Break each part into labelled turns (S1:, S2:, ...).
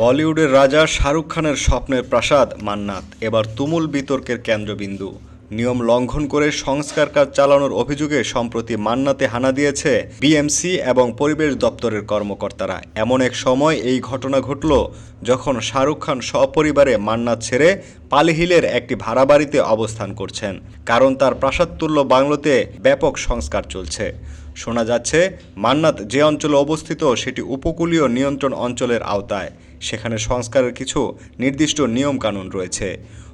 S1: বলিউডের রাজা শাহরুখ খানের স্বপ্নের প্রাসাদ, মান্নাত। এবার তুমুল বিতর্কের কেন্দ্রবিন্দু। নিয়ম লঙ্ঘন করে সংস্কার কাজ চালানোর অভিযোগে সম্প্রতি মান্নাতে হানা দিয়েছে বিএমসি এবং পরিবেশ দপ্তরের কর্মকর্তারা। এমন এক সময় এই ঘটনা ঘটল যখন শাহরুখ খান সপরিবারে মান্নাত ছেড়ে পালিহিলের একটি ভাড়া বাড়িতে অবস্থান করছেন। কারণ তার প্রাসাদতুল্য বাংলোতে ব্যাপক সংস্কার চলছে। শোনা যাচ্ছে, মান্নাত যে অঞ্চলে অবস্থিত সেটি উপকূলীয় নিয়ন্ত্রণ অঞ্চলের আওতায়। সেখানে সংস্কারের কিছু নির্দিষ্ট নিয়মকানুন রয়েছে।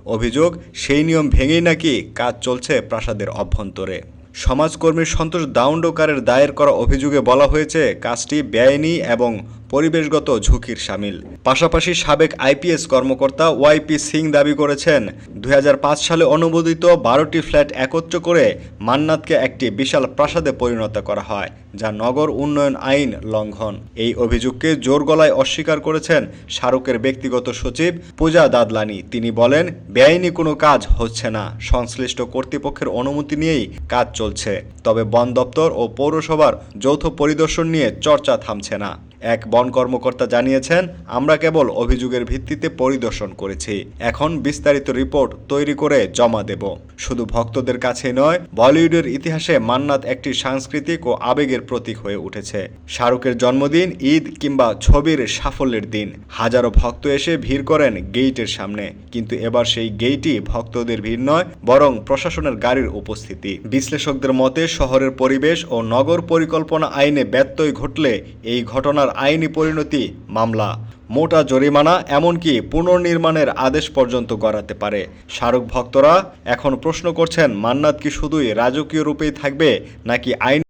S1: অভিযোগ, সেই নিয়ম ভেঙেই নাকি কাজ চলছে প্রাসাদের অভ্যন্তরে। সমাজকর্মী সন্তোষ দাউন্ডকারের দায়ের করা অভিযোগে বলা হয়েছে, কাজটি ব্যয়নি এবং পরিবেশগত ঝুঁকির সামিল। পাশাপাশি সাবেক আইপিএস কর্মকর্তা ওয়াইপি সিং দাবি করেছেন, দুই হাজার পাঁচ সালে অনুমোদিত বারোটি ফ্ল্যাট একত্র করে মান্নাতকে একটি বিশাল প্রাসাদে পরিণত করা হয়, যা নগর উন্নয়ন আইন লঙ্ঘন। এই অভিযোগকে জোর গলায় অস্বীকার করেছেন শাহরুখের ব্যক্তিগত সচিব পূজা দাদলানি। তিনি বলেন, বেআইনি কোনো কাজ হচ্ছে না, সংশ্লিষ্ট কর্তৃপক্ষের অনুমতি নিয়েই কাজ চলছে। তবে বন দপ্তর ও পৌরসভার যৌথ পরিদর্শন নিয়ে চর্চা থামছে না। এক বন কর্মকর্তা জানিয়েছেন, আমরা কেবল অভিযোগের ভিত্তিতে পরিদর্শন করেছি। এখন বিস্তারিত রিপোর্ট তৈরি করে জমা দেব। শুধু ভক্তদের কাছে নয়, বলিউডের ইতিহাসে মান্নাত একটি সাংস্কৃতিক ও আবেগের প্রতীক হয়ে উঠেছে। শাহরুখের জন্মদিন, ঈদ কিংবা ছবির সাফল্যের দিন। হাজারো ভক্ত এসে ভিড় করেন গেইটের সামনে। কিন্তু এবার সেই গেইটই ভক্তদের ভিড় নয়, বরং প্রশাসনের গাড়ির উপস্থিতি। বিশ্লেষকদের মতে, শহরের পরিবেশ ও নগর পরিকল্পনা আইনে ব্যত্যয় ঘটলে এই ঘটনার আইনি পরিণতি মামলা। মোটা জরিমানা এমনকি পুনর্নির্মাণের আদেশ পর্যন্ত গড়াতে পারে। শাহরুখ ভক্তরা এখন প্রশ্ন করছেন, মান্নাত কি শুধুই রাজকীয় রূপেই থাকবে নাকি আইন